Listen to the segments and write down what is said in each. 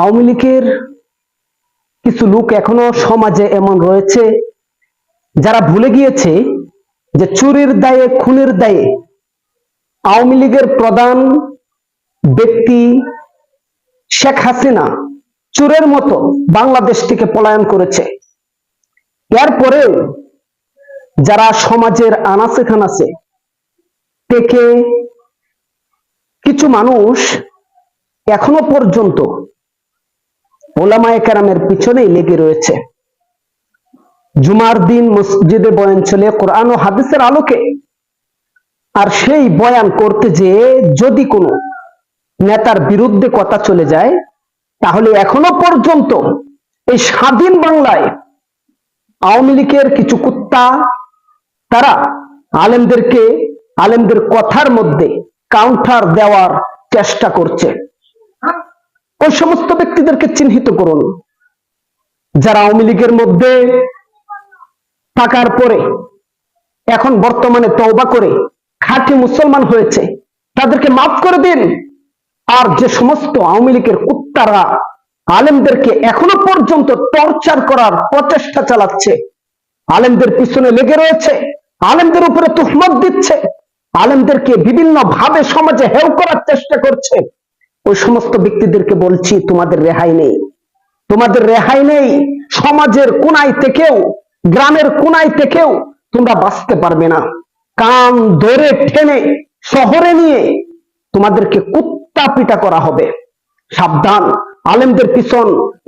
আওয়ামী লীগের কিছু লোক এখনও সমাজে এমন রয়েছে যারা ভুলে গিয়েছে যে চুরির দায়ে, খুনের দায়ে আওয়ামী লীগের প্রধান ব্যক্তি শেখ হাসিনা চোরের মতো বাংলাদেশ থেকে পলায়ন করেছে। এরপরেও যারা সমাজের আনাচে খানাচে থেকে কিছু মানুষ এখনও পর্যন্ত ওলামায়ে কেরামের পিছনেই লেগে রয়েছে। জুমার দিন মসজিদে বয়ান চলে, কোরআন ও হাদিসের আলোকে। আর সেই বয়ান করতে যে যদি কোনো নেতার বিরুদ্ধে কথা চলে যায়, তাহলে এখনও পর্যন্ত এই স্বাধীন বাংলায় আওয়ামী লীগের কিছু কুত্তা, তারা আলেমদেরকে, আলেমদের কথার মধ্যে কাউন্টার দেওয়ার চেষ্টা করছে। ওই সমস্ত ব্যক্তিদেরকে চিহ্নিত করুন। যারা আওয়ামী লীগের মধ্যে থাকার পরে এখন বর্তমানে তওবা করে খাঁটি মুসলমান হয়েছে, তাদেরকে মাফ করে দিন। আর যে সমস্ত আওয়ামী লীগের কুত্তারা, আলেমদেরকে এখনও পর্যন্ত টর্চার করার প্রচেষ্টা চালাচ্ছে। আলেমদের পিছনে লেগে রয়েছে, আলেমদের উপরে তুহমত দিচ্ছে, আলেমদেরকে বিভিন্ন ভাবে সমাজে হেউ করার চেষ্টা করছে। ওই সমস্ত ব্যক্তিদেরকে বলছি, তোমাদের রেহাই নেই। তোমাদের রেহাই নেই সমাজের কোনায় থেকেও, গ্রামের কোনায় থেকেও তোমরা বাঁচতে পারবে না। কান ধরে টেনে শহরে নিয়ে তোমাদেরকে কুত্তা পিটা করা হবে। সাবধান, আলেমদের পিছন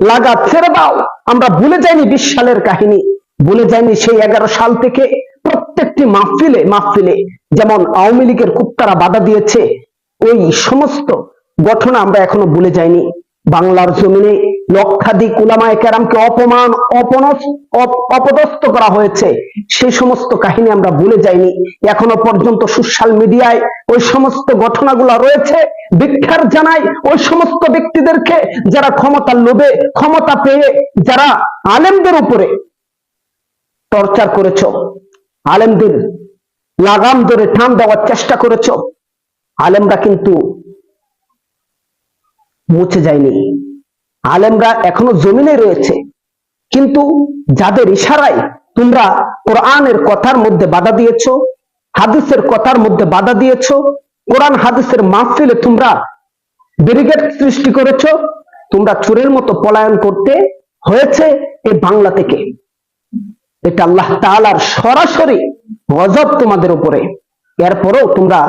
লাগা ছেড়ে দাও। আমরা ভুলে যাইনি বিশ সালের কাহিনী। ভুলে যাইনি সেই এগারো সাল থেকে প্রত্যেকটি মাহফিলে মাহফিলে যেমন আওয়ামী লীগের কুত্তারা বাধা দিয়েছে, ওই সমস্ত ঘটনা আমরা এখনও ভুলে যাইনি। বাংলার জমিনে লক্ষাধিক উলামায়ে কেরামকে অপমান অপদস্থ করা হয়েছে। সেই সমস্ত কাহিনী আমরা ভুলে যাইনি। এখনও পর্যন্ত সোশ্যাল মিডিয়ায় ওই সমস্ত ঘটনাগুলো রয়েছে। ভিক্ষার জানাই ওই সমস্ত ব্যক্তিদেরকে যারা ক্ষমতার লোভে, ক্ষমতা পেয়ে যারা আলেমদের উপরে টর্চার করেছ, আলেমদের লাগাম ধরে টান দেওয়ার চেষ্টা করেছ, আলেমরা কিন্তু মুছে যায়নি। আলেমরা এখনও জমিনে রয়েছে। কিন্তু যাদের ইশারায় তোমরা কোরআনের কথার মধ্যে বাধা দিয়েছ, হাদিসের কথার মধ্যে বাধা দিয়েছ, কোরআন হাদিসের মাহফিলে তোমরা ব্যারিকেড সৃষ্টি করেছ, তোমরা চোরের মতো পলায়ন করতে হয়েছে এই বাংলা থেকে। এটা আল্লাহ তাআলার সরাসরি গজব তোমাদের উপরে। এরপরেও তোমরা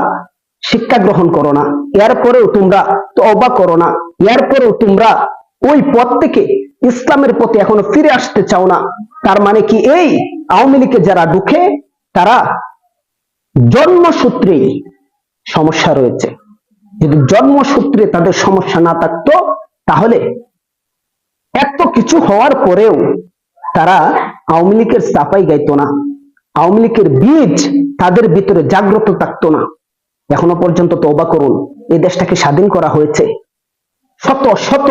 শিক্ষা গ্রহণ করো না। এরপরেও তোমরা তওবা করো না। এরপরেও তোমরা ওই পথ থেকে ইসলামের পথে এখনও ফিরে আসতে চাও না। তার মানে কি এই? আওয়ামী লীগে যারা ঢুকে, তারা জন্মসূত্রেই সমস্যা রয়েছে। যদি জন্মসূত্রে তাদের সমস্যা না থাকতো, তাহলে এত কিছু হওয়ার পরেও তারা আওয়ামী লীগের সাফাই গাইতো না। আওয়ামী লীগের বীজ তাদের ভিতরে জাগ্রত থাকতো না। এখনও পর্যন্ত তওবা করুন। এই দেশটাকে স্বাধীন করা হয়েছে। শত শত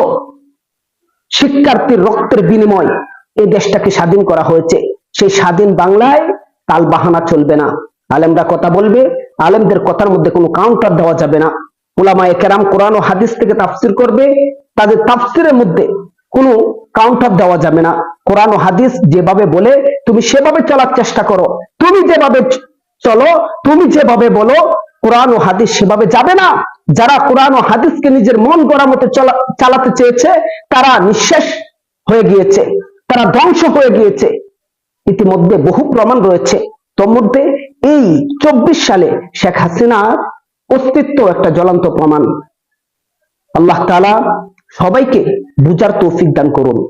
শিক্ষার্থীর রক্তের বিনিময় এই দেশটাকে স্বাধীন করা হয়েছে। সেই স্বাধীন বাংলায় তাল বাহানা চলবে না। আলেমরা কথা বলবে, আলেমদের কথার মধ্যে কোনো কাউন্টার দেওয়া যাবে না। ওলামায়ে কেরাম কোরআন ও হাদিস থেকে তাফসির করবে, তাদের তাফসিরের মধ্যে কোনো কাউন্টার দেওয়া যাবে না। কোরআন ও হাদিস যেভাবে বলে, তুমি সেভাবে চলার চেষ্টা করো। তুমি যেভাবে চলো, তুমি যেভাবে বলো কোরআন ও হাদিস সেভাবে যাবে না। যারা কোরআন ও হাদিসকে নিজের মন গড়া মতো চালাতে চেয়েছে, তারা নিঃশেষ হয়ে গিয়েছে। তারা ধ্বংস হয়ে গিয়েছে। ইতিমধ্যে বহু প্রমাণ রয়েছে। তোর মধ্যে এই চব্বিশ সালে শেখ হাসিনার অস্তিত্ব একটা জ্বলন্ত প্রমাণ। আল্লাহ তাআলা সবাইকে বুঝার তৌফিক দান করুন।